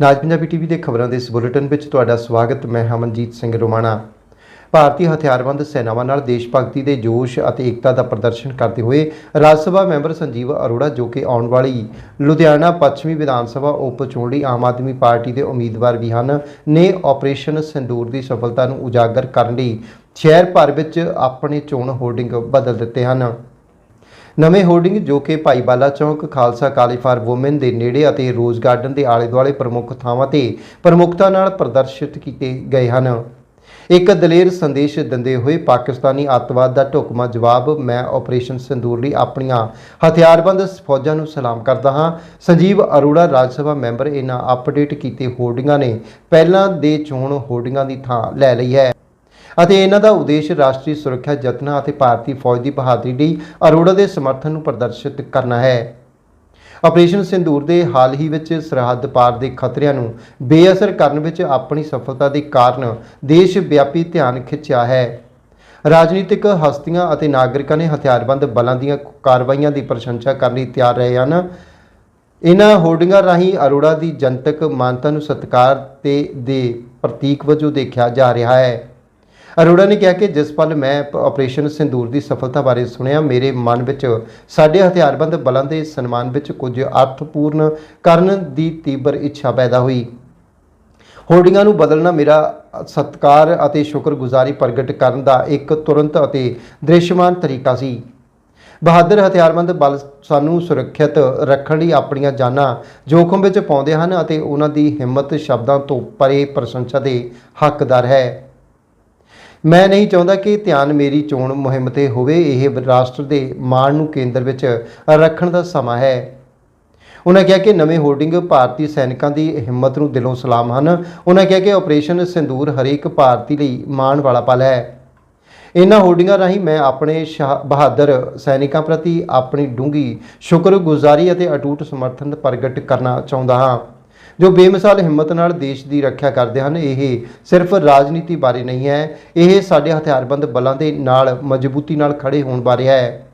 ਨਾਜ Punjabi TV ਦੇ ਖਬਰਾਂ ਦੇ ਇਸ ਬੁਲੇਟਿਨ ਵਿੱਚ ਤੁਹਾਡਾ ਸਵਾਗਤ, ਮੈਂ ਹਮਨਜੀਤ ਸਿੰਘ ਰੋਮਾਣਾ। ਭਾਰਤੀ ਹਥਿਆਰਬੰਦ ਸੈਨਾਵਾਂ ਨਾਲ ਦੇਸ਼ ਭਗਤੀ ਦੇ ਜੋਸ਼ ਅਤੇ ਏਕਤਾ ਦਾ ਪ੍ਰਦਰਸ਼ਨ ਕਰਦੇ ਹੋਏ ਰਾਜ ਸਭਾ ਮੈਂਬਰ ਸੰਜੀਵ ਅਰੋੜਾ, ਜੋ ਕਿ ਆਉਣ ਵਾਲੀ ਲੁਧਿਆਣਾ ਪੱਛਮੀ ਵਿਧਾਨ ਸਭਾ ਉਪ ਚੋਣ ਲਈ ਆਮ ਆਦਮੀ ਪਾਰਟੀ ਦੇ ਉਮੀਦਵਾਰ ਵੀ ਹਨ, ਨੇ ਆਪਰੇਸ਼ਨ ਸਿੰਦੂਰ ਦੀ ਸਫਲਤਾ ਨੂੰ ਉਜਾਗਰ ਕਰਨ ਲਈ ਸ਼ਹਿਰ ਭਰ ਵਿੱਚ ਆਪਣੇ ਚੋਣ ਹੋਰਡਿੰਗ ਬਦਲ ਦਿੱਤੇ ਹਨ। ਨਵੇਂ ਹੋਰਡਿੰਗ ਜੋ ਕਿ ਭਾਈ ਬਾਲਾ ਚੌਂਕ, ਖਾਲਸਾ ਕਾਲਜ ਫਾਰ ਔਮਨ ਦੇ ਨੇੜੇ ਅਤੇ ਰੋਜ਼ ਗਾਰਡਨ ਦੇ ਆਲੇ ਦੁਆਲੇ ਪ੍ਰਮੁੱਖ ਥਾਵਾਂ ਤੇ ਪ੍ਰਮੁੱਖਤਾ ਨਾਲ ਪ੍ਰਦਰਸ਼ਿਤ ਕੀਤੇ ਗਏ ਹਨ। ਇੱਕ ਦਲੇਰ ਸੰਦੇਸ਼ ਦਿੰਦੇ ਹੋਏ ਪਾਕਿਸਤਾਨੀ ਅੱਤਵਾਦ ਦਾ ਢੁਕਮਾ ਜਵਾਬ ਮੈਂ ਆਪਰੇਸ਼ਨ ਸਿੰਦੂਰ ਲਈ ਆਪਣੀਆਂ ਹਥਿਆਰਬੰਦ ਫੌਜਾਂ ਨੂੰ ਸਲਾਮ ਕਰਦਾ ਹਾਂ। ਸੰਜੀਵ ਅਰੋੜਾ ਰਾਜ ਸਭਾ ਮੈਂਬਰ ਇਹਨਾਂ ਅਪਡੇਟ ਕੀਤੇ ਹੋਰਡਿੰਗਾਂ ਨੇ ਪਹਿਲਾਂ ਦੇ ਚੋਣ ਹੋਰਡਿੰਗਾਂ ਦੀ ਥਾਂ ਲੈ ਲਈ ਹੈ। ਅਤੇ ਇਹਨਾਂ ਦਾ ਉਦੇਸ਼ ਰਾਸ਼ਟਰੀ ਸੁਰੱਖਿਆ ਯਤਨਾਂ ਅਤੇ ਭਾਰਤੀ ਫੌਜ ਦੀ ਬਹਾਦਰੀ ਲਈ ਅਰੋੜਾ ਦੇ ਸਮਰਥਨ ਨੂੰ ਪ੍ਰਦਰਸ਼ਿਤ ਕਰਨਾ ਹੈ। ਆਪਰੇਸ਼ਨ ਸਿੰਦੂਰ ਦੇ ਹਾਲ ਹੀ ਵਿੱਚ ਸਰਹੱਦ ਪਾਰ ਦੇ ਖਤਰਿਆਂ ਨੂੰ ਬੇਅਸਰ ਕਰਨ ਵਿੱਚ ਆਪਣੀ ਸਫਲਤਾ ਦੇ ਕਾਰਨ ਦੇਸ਼ ਵਿਆਪੀ ਧਿਆਨ ਖਿੱਚਿਆ ਹੈ। ਰਾਜਨੀਤਿਕ ਹਸਤੀਆਂ ਅਤੇ ਨਾਗਰਿਕਾਂ ਨੇ ਹਥਿਆਰਬੰਦ ਬਲਾਂ ਦੀਆਂ ਕਾਰਵਾਈਆਂ ਦੀ ਪ੍ਰਸ਼ੰਸਾ ਕਰਨ ਲਈ ਤਿਆਰ ਰਹੇ ਹਨ। ਇਹਨਾਂ ਹੋਰਡਿੰਗਾਂ ਰਾਹੀਂ ਅਰੋੜਾ ਦੀ ਜਨਤਕ ਮਾਨਤਾ ਨੂੰ ਸਤਿਕਾਰ ਤੇ ਦੇ ਪ੍ਰਤੀਕ ਵਜੋਂ ਦੇਖਿਆ ਜਾ ਰਿਹਾ ਹੈ। ਅਰੋੜਾ ਨੇ ਕਿਹਾ ਕਿ ਜਿਸ ਪਲ ਮੈਂ ਆਪਰੇਸ਼ਨ ਸਿੰਦੂਰ ਦੀ ਸਫਲਤਾ ਬਾਰੇ ਸੁਣਿਆ, ਮੇਰੇ ਮਨ ਵਿੱਚ ਸਾਡੇ ਹਥਿਆਰਬੰਦ ਬਲਾਂ ਦੇ ਸਨਮਾਨ ਵਿੱਚ ਕੁਝ ਅਰਥਪੂਰਨ ਕਰਨ ਦੀ ਤੀਬਰ ਇੱਛਾ ਪੈਦਾ ਹੋਈ। ਹੋਰਡਿੰਗਾਂ ਨੂੰ ਬਦਲਣਾ ਮੇਰਾ ਸਤਿਕਾਰ ਅਤੇ ਸ਼ੁਕਰਗੁਜ਼ਾਰੀ ਪ੍ਰਗਟ ਕਰਨ ਦਾ ਇੱਕ ਤੁਰੰਤ ਅਤੇ ਦ੍ਰਿਸ਼ਮਾਨ ਤਰੀਕਾ ਸੀ। ਬਹਾਦਰ ਹਥਿਆਰਬੰਦ ਬਲ ਸਾਨੂੰ ਸੁਰੱਖਿਅਤ ਰੱਖਣ ਲਈ ਆਪਣੀਆਂ ਜਾਨਾਂ ਜੋਖਮ ਵਿੱਚ ਪਾਉਂਦੇ ਹਨ ਅਤੇ ਉਹਨਾਂ ਦੀ ਹਿੰਮਤ ਸ਼ਬਦਾਂ ਤੋਂ ਪਰੇ ਪ੍ਰਸ਼ੰਸਾ ਦੇ ਹੱਕਦਾਰ ਹੈ। ਮੈਂ ਨਹੀਂ ਚਾਹੁੰਦਾ ਕਿ ਧਿਆਨ ਮੇਰੀ ਚੋਣ ਮੁਹਿੰਮ ਤੇ ਹੋਵੇ, ਇਹ ਰਾਸ਼ਟਰ ਦੇ ਮਾਣ ਨੂੰ ਕੇਂਦਰ ਵਿੱਚ ਰੱਖਣ ਦਾ ਸਮਾਂ ਹੈ। ਉਹਨਾਂ ਕਿਹਾ ਕਿ ਨਵੇਂ ਹੋਰਡਿੰਗ ਭਾਰਤੀ ਸੈਨਿਕਾਂ ਦੀ ਹਿੰਮਤ ਨੂੰ ਦਿਲੋਂ ਸਲਾਮ ਹਨ। ਉਹਨਾਂ ਕਿਹਾ ਕਿ ਆਪਰੇਸ਼ਨ ਸਿੰਦੂਰ ਹਰੇਕ ਭਾਰਤੀ ਲਈ ਮਾਣ ਵਾਲਾ ਪਲ ਹੈ। ਇਹਨਾਂ ਹੋਰਡਿੰਗਾਂ ਰਾਹੀਂ ਮੈਂ ਆਪਣੇ ਸ਼ਹਾ- ਬਹਾਦਰ ਸੈਨਿਕਾਂ ਪ੍ਰਤੀ ਆਪਣੀ ਡੂੰਘੀ ਸ਼ੁਕਰਗੁਜ਼ਾਰੀ ਅਤੇ ਅਟੂਟ ਸਮਰਥਨ ਪ੍ਰਗਟ ਕਰਨਾ ਚਾਹੁੰਦਾ ਹਾਂ। ਜੋ ਬੇਮਿਸਾਲ ਹਿੰਮਤ ਨਾਲ ਦੇਸ਼ ਦੀ ਰੱਖਿਆ ਕਰਦੇ ਹਨ, ਇਹ ਸਿਰਫ ਰਾਜਨੀਤੀ ਬਾਰੇ ਨਹੀਂ ਹੈ, ਇਹ ਸਾਡੇ ਹਥਿਆਰਬੰਦ ਬਲਾਂ ਦੇ ਨਾਲ, ਮਜ਼ਬੂਤੀ ਨਾਲ ਖੜੇ ਹੋਣ ਬਾਰੇ ਹੈ।